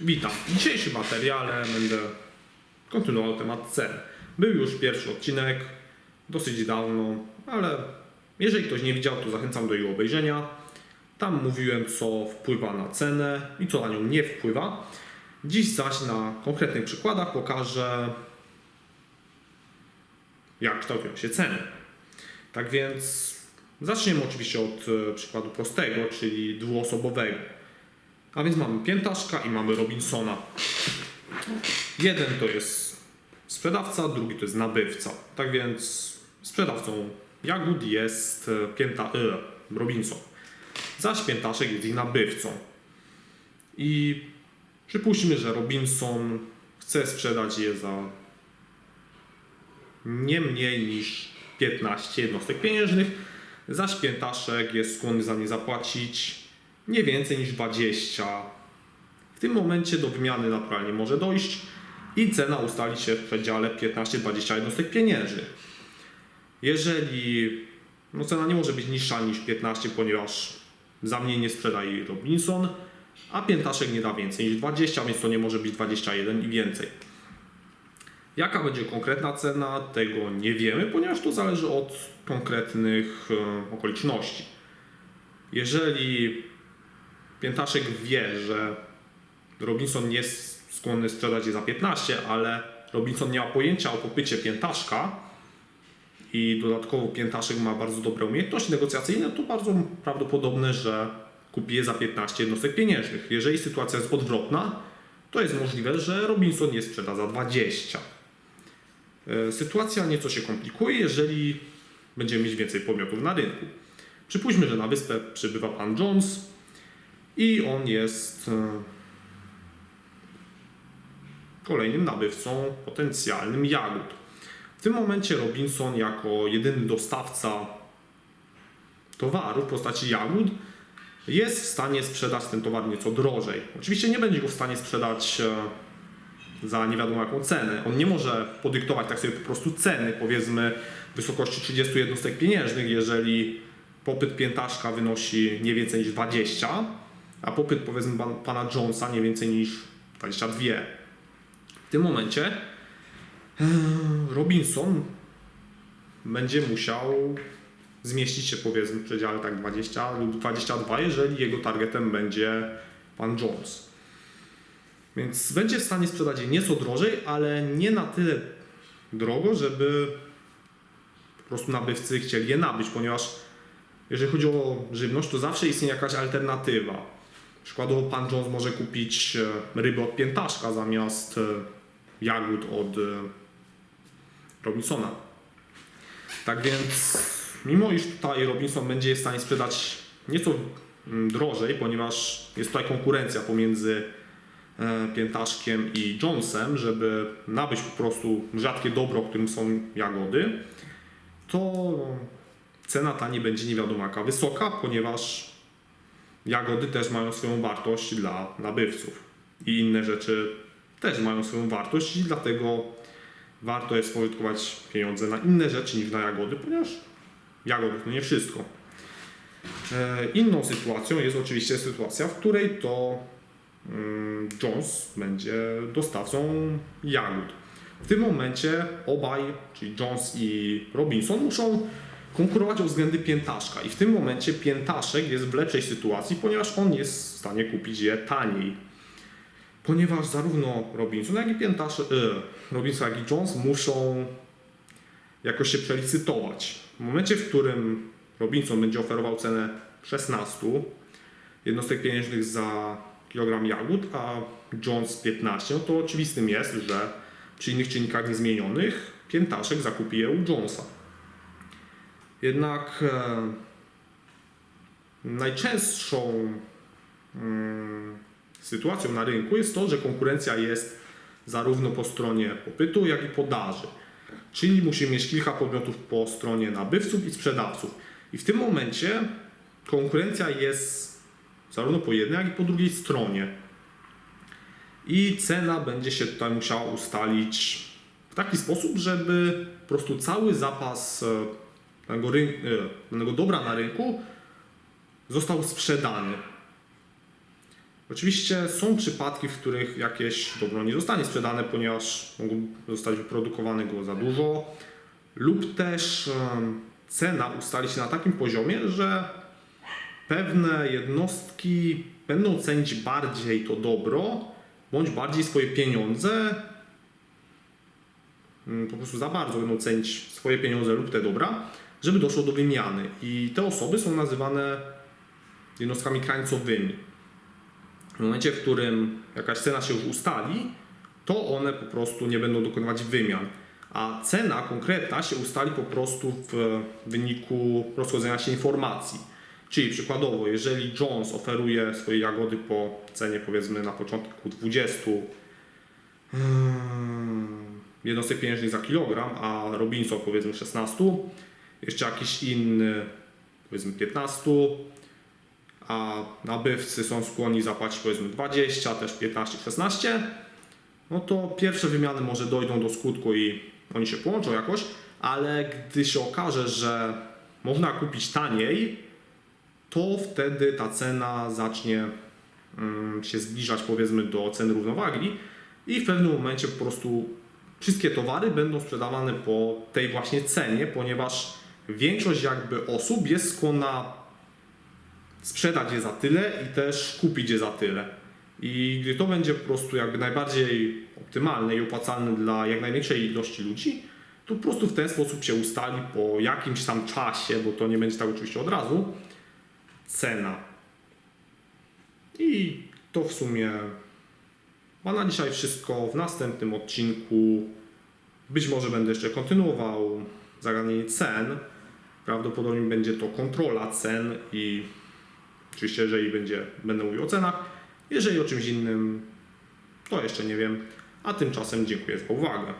Witam. W dzisiejszym materiale będę kontynuował temat cen. Był już pierwszy odcinek, dosyć dawno, ale jeżeli ktoś nie widział, to zachęcam do jego obejrzenia. Tam mówiłem, co wpływa na cenę i co na nią nie wpływa. Dziś zaś na konkretnych przykładach pokażę, jak kształtują się ceny. Tak więc zaczniemy oczywiście od e, przykładu prostego, czyli dwuosobowego. A więc mamy piętaszka i mamy Robinsona. Jeden to jest sprzedawca, drugi to jest nabywca. Tak więc sprzedawcą jagód jest e, pięta, e, Robinson. Zaś piętaszek jest ich nabywcą. I przypuśćmy, że Robinson chce sprzedać je za nie mniej niż 15 jednostek pieniężnych, zaś piętaszek jest skłonny za nie zapłacić nie więcej niż 20. W tym momencie do wymiany naturalnie może dojść i cena ustali się w przedziale 15-20 jednostek pieniężnych. Jeżeli no cena nie może być niższa niż 15, ponieważ za mnie nie sprzeda jej Robinson, a piętaszek nie da więcej niż 20, więc to nie może być 21 i więcej. Jaka będzie konkretna cena, tego nie wiemy, ponieważ to zależy od konkretnych e, okoliczności. Jeżeli Piętaszek wie, że Robinson nie jest skłonny sprzedać je za 15, ale Robinson nie ma pojęcia o popycie piętaszka i dodatkowo piętaszek ma bardzo dobre umiejętności negocjacyjne, to bardzo prawdopodobne, że kupi je za 15 jednostek pieniężnych. Jeżeli sytuacja jest odwrotna, to jest możliwe, że Robinson je sprzeda za 20. E, Sytuacja nieco się komplikuje, jeżeli będziemy mieć więcej podmiotów na rynku. Przypuśćmy, że na wyspę przybywa pan Jones i on jest e, kolejnym nabywcą potencjalnym jagód. W tym momencie Robinson jako jedyny dostawca towaru w postaci jagód jest w stanie sprzedać ten towar nieco drożej. Oczywiście nie będzie go w stanie sprzedać e, za nie wiadomo jaką cenę. On nie może podyktować tak sobie po prostu ceny, powiedzmy wysokości 30 jednostek pieniężnych, jeżeli popyt piętaszka wynosi nie więcej niż 20, a popyt powiedzmy pan, pana Jonesa nie więcej niż 22. W tym momencie e, Robinson będzie musiał zmieścić się powiedzmy w przedziale tak 20 lub 22, jeżeli jego targetem będzie pan Jones. Więc będzie w stanie sprzedać je nieco drożej, ale nie na tyle drogo, żeby po prostu nabywcy chcieli je nabyć, ponieważ jeżeli chodzi o żywność, to zawsze istnieje jakaś alternatywa. Przykładowo pan Jones może kupić e, ryby od piętaszka zamiast e, jagód od e, Robinsona. Tak więc, mimo iż tutaj Robinson będzie w stanie sprzedać nieco mm, drożej, ponieważ jest tutaj konkurencja pomiędzy piętaszkiem i Jonesem, żeby nabyć po prostu rzadkie dobro, którym są jagody, to no, cena ta nie będzie nie wiadomo jaka wysoka, ponieważ jagody też mają swoją wartość dla nabywców i inne rzeczy też mają swoją wartość i dlatego warto jest spożytkować pieniądze na inne rzeczy niż na jagody, ponieważ jagody to nie wszystko. E, Inną sytuacją jest oczywiście sytuacja, w której to mm, Jones będzie dostawcą jagód. W tym momencie obaj, czyli Jones i Robinson, muszą konkurować o względy piętaszka. I w tym momencie piętaszek jest w lepszej sytuacji, ponieważ on jest w stanie kupić je taniej. Ponieważ zarówno Robinson, jak i piętasz, e, Robinson, jak i Jones muszą jakoś się przelicytować. W momencie, w którym Robinson będzie oferował cenę 16 jednostek pieniężnych za kilogram jagód, a Jones 15, no to oczywistym jest, że przy innych czynnikach niezmienionych piętaszek zakupi je u Jonesa. Jednak e, najczęstszą mm, sytuacją na rynku jest to, że konkurencja jest zarówno po stronie popytu, jak i podaży. Czyli musimy mieć kilka podmiotów po stronie nabywców i sprzedawców. I w tym momencie konkurencja jest zarówno po jednej, jak i po drugiej stronie. I cena będzie się tutaj musiała ustalić w taki sposób, żeby po prostu cały zapas e, danego, ryn- e, danego dobra na rynku został sprzedany. Oczywiście są przypadki, w których jakieś dobro nie zostanie sprzedane, ponieważ mogą zostać wyprodukowane go za dużo, lub też cena ustali się na takim poziomie, że pewne jednostki będą cenić bardziej to dobro, bądź bardziej swoje pieniądze, mm, po prostu za bardzo będą cenić swoje pieniądze lub te dobra, żeby doszło do wymiany. I te osoby są nazywane jednostkami krańcowymi. W momencie, w którym jakaś cena się już ustali, to one po prostu nie będą dokonywać wymian. A cena konkretna się ustali po prostu w wyniku rozchodzenia się informacji. Czyli przykładowo, jeżeli Jones oferuje swoje jagody po cenie powiedzmy na początku 20 hmm, jednostek pieniężnych za kilogram, a Robinson powiedzmy 16, jeszcze jakiś inny powiedzmy 15, a nabywcy są skłonni zapłacić powiedzmy 20, też 15, 16, no to pierwsze wymiany może dojdą do skutku i oni się połączą jakoś, ale gdy się okaże, że można kupić taniej, to wtedy ta cena zacznie mm, się zbliżać powiedzmy do ceny równowagi i w pewnym momencie po prostu wszystkie towary będą sprzedawane po tej właśnie cenie, ponieważ większość jakby osób jest skłonna sprzedać je za tyle i też kupić je za tyle. I gdy to będzie po prostu jakby najbardziej optymalne i opłacalne dla jak największej ilości ludzi, to po prostu w ten sposób się ustali po jakimś tam czasie, bo to nie będzie tak oczywiście od razu, cena. I to w sumie ma na dzisiaj wszystko. W następnym odcinku być może będę jeszcze kontynuował zagadnienie cen. Prawdopodobnie będzie to kontrola cen i oczywiście jeżeli będzie, będę mówił o cenach, jeżeli o czymś innym, to jeszcze nie wiem. A tymczasem dziękuję za uwagę.